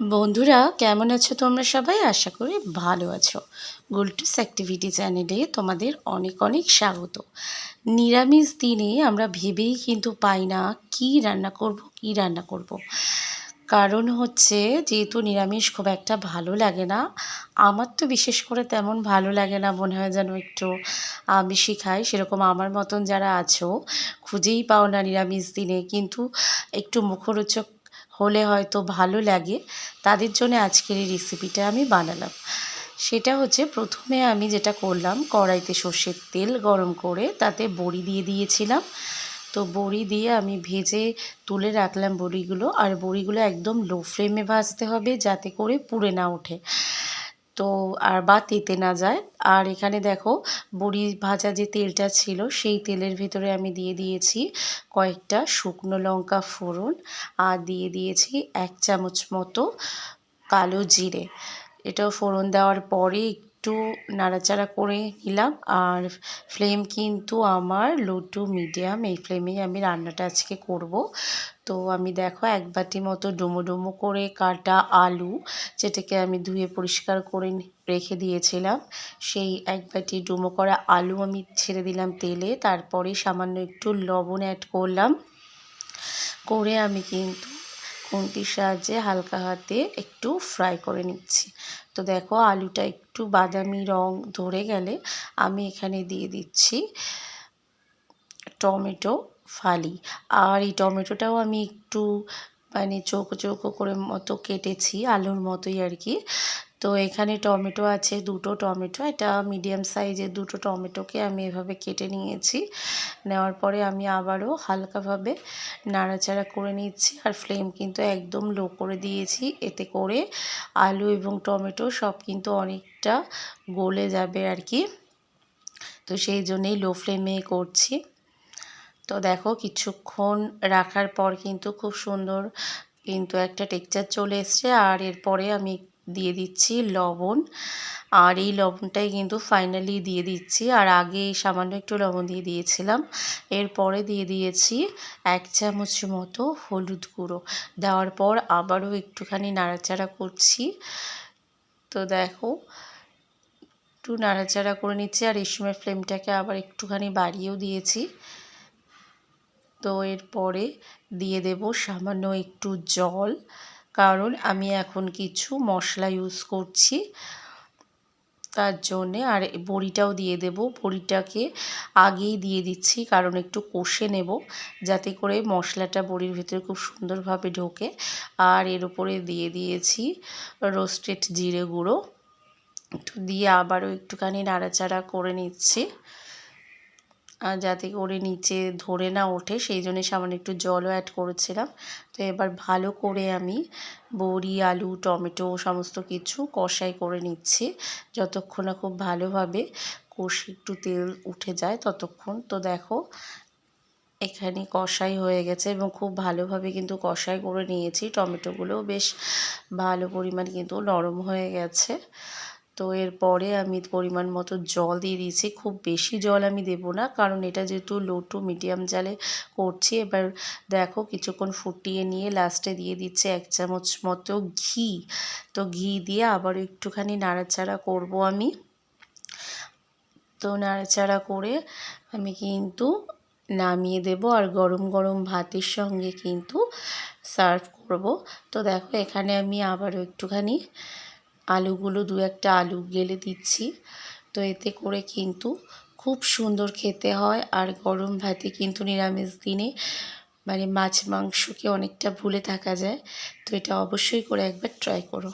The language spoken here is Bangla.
বন্ধুরা, কেমন আছো তোমরা সবাই? আশা করি ভালো আছো। গুলটুস অ্যাক্টিভিটি চ্যানেলে তোমাদের অনেক অনেক স্বাগত। নিরামিষ দিনে আমরা ভেবেই কিন্তু পাই না কী রান্না করব, কী রান্না করব। কারণ হচ্ছে, যেহেতু নিরামিষ খুব একটা ভালো লাগে না, আমার তো বিশেষ করে তেমন ভালো লাগে না, মনে হয় যেন একটু আমিষই খাই। সেরকম আমার মতন যারা আছো, খুঁজেই পাও না নিরামিষ দিনে। কিন্তু একটু মুখরোচক হলে হয়তো ভালো লাগে, তাদের জন্য আজকের এই রেসিপিটা আমি বানালাম। সেটা হচ্ছে প্রথমে আমি যেটা করলাম, কড়াইতে সর্ষের তেল গরম করে তাতে বড়ি দিয়ে দিয়েছিলাম। তো বড়ি দিয়ে আমি ভেজে তুলে রাখলাম বড়িগুলো, আর বড়িগুলো একদম লো ফ্লেমে ভাজতে হবে যাতে করে পুড়ে না ওঠে। তো আর বা তেতে না যায়। আর এখানে দেখো, বড়ি ভাজা যে তেলটা ছিল, সেই তেলের ভেতরে আমি দিয়ে দিয়েছি কয়েকটা শুকনো লঙ্কা ফোড়ন আর দিয়ে দিয়েছি এক চামচ মতো কালো জিরে। এটা ফোড়ন দেওয়ার পরে একটু নাড়াচাড়া করে নিলাম। আর ফ্লেম কিন্তু আমার লো টু মিডিয়াম এই ফ্লেমেই আমি রান্নাটা আজকে করব। তো আমি দেখো এক বাটি মতো ডুমো ডুমো করে কাটা আলু, যেটাকে আমি ধুয়ে পরিষ্কার করে রেখে দিয়েছিলাম। সেই এক বাটি ডুমো করা আলু আমি ছেড়ে দিলাম তেলে, তারপরে সামান্য একটু লবণ অ্যাড করলাম। করে আমি কিন্তু খুন্তির সাহায্যে হালকা হাতে একটু ফ্রাই করে নিচ্ছি। তো দেখো আলুটা একটু বাদামি রং ধরে গেলে আমি এখানে দিয়ে দিচ্ছি টমেটো ফালি। আর এই টমেটোটাও আমি একটু মানে চৌকো চৌকো করে মতো কেটেছি, আলুর মতোই আর কি। তো এখানে টমেটো আছে, দুটো টমেটো, এটা মিডিয়াম সাইজের দুটো টমেটোকে আমি এভাবে কেটে নিয়েছি। নেওয়ার পরে আমি আবারও হালকাভাবে নাড়াচাড়া করে নিচ্ছি আর ফ্লেম কিন্তু একদম লো করে দিয়েছি। এতে করে আলু এবং টমেটো সব কিন্তু অনেকটা গলে যাবে আর কি। তো সেই জন্যেই লো ফ্লেমে করছি। তো দেখো কিছুক্ষণ রাখার পর কিন্তু খুব সুন্দর কিন্তু একটা টেক্সচার চলে এসছে। আর এরপরে আমি দিয়ে দিচ্ছি লবণ। আর এই লবণটাই কিন্তু ফাইনালি দিয়ে দিচ্ছি। আর আগে সামান্য একটু লবণ দিয়ে দিয়েছিলাম। এরপরে দিয়ে দিয়েছি এক চামচ মতো হলুদ গুঁড়ো। দেওয়ার পর আবারও একটুখানি নাড়াচাড়া করছি। তো দেখো, একটু নাড়াচাড়া করে নিচ্ছি। আর এই সময় ফ্লেমটাকে আবার একটুখানি বাড়িয়েও দিয়েছি। তো এরপরে দিয়ে দেব সামান্য একটু জল। কারণ আমি এখন কিছু মশলা ইউজ করছি। তার জন্যে আর বড়িটাও দিয়ে দেব। বড়িটাকে আগেই দিয়ে দিচ্ছি, কারণ একটু কষে নেব, যাতে করে মশলাটা বড়ির ভিতরে খুব সুন্দরভাবে ঢোকে। আর এর উপরে দিয়ে দিয়েছি রোস্টেড জিরে গুঁড়ো। একটু দিয়ে আবারও একটুখানি নাড়াচাড়া করে নিচ্ছি। যাতে করে নিচে ধরে না ওঠে, সেই জন্য সামান্য একটু জলও অ্যাড করেছিলাম। তো এবার ভালো করে আমি বড়ি, আলু, টমেটো সমস্ত কিছু কষাই করে নিচ্ছি। যতক্ষণ না খুব ভালোভাবে কষে একটু তেল উঠে যায় ততক্ষণ। তো দেখো, এখানে কষাই হয়ে গেছে এবং খুব ভালোভাবে কিন্তু কষাই করে নিয়েছি। টমেটোগুলোও বেশ ভালো পরিমাণ কিন্তু নরম হয়ে গেছে। তো এরপরে আমি পরিমাণ মতো জল দিয়ে দিয়েছি। খুব বেশি জল আমি দেব না, কারণ এটা যেহেতু লো টু মিডিয়াম জালে করছি। এবার দেখো কিছুক্ষণ ফুটিয়ে নিয়ে লাস্টে দিয়ে দিচ্ছে এক চামচ মতো ঘি। তো ঘি দিয়ে আবার একটুখানি নাড়াচাড়া করব আমি। তো নাড়াচাড়া করে আমি কিন্তু নামিয়ে দেব আর গরম গরম ভাতের সঙ্গে কিন্তু সার্ভ করব। তো দেখো এখানে আমি আবারও একটুখানি আলুগুলো দু একটা আলু গেলে দিচ্ছি। তো এতে করে কিন্তু খুব সুন্দর খেতে হয় আর গরম ভাতে কিন্তু নিরামিষ দিনে মানে মাছ মাংসকে অনেকটা ভুলে থাকা যায়। তো এটা অবশ্যই করে একবার ট্রাই করো।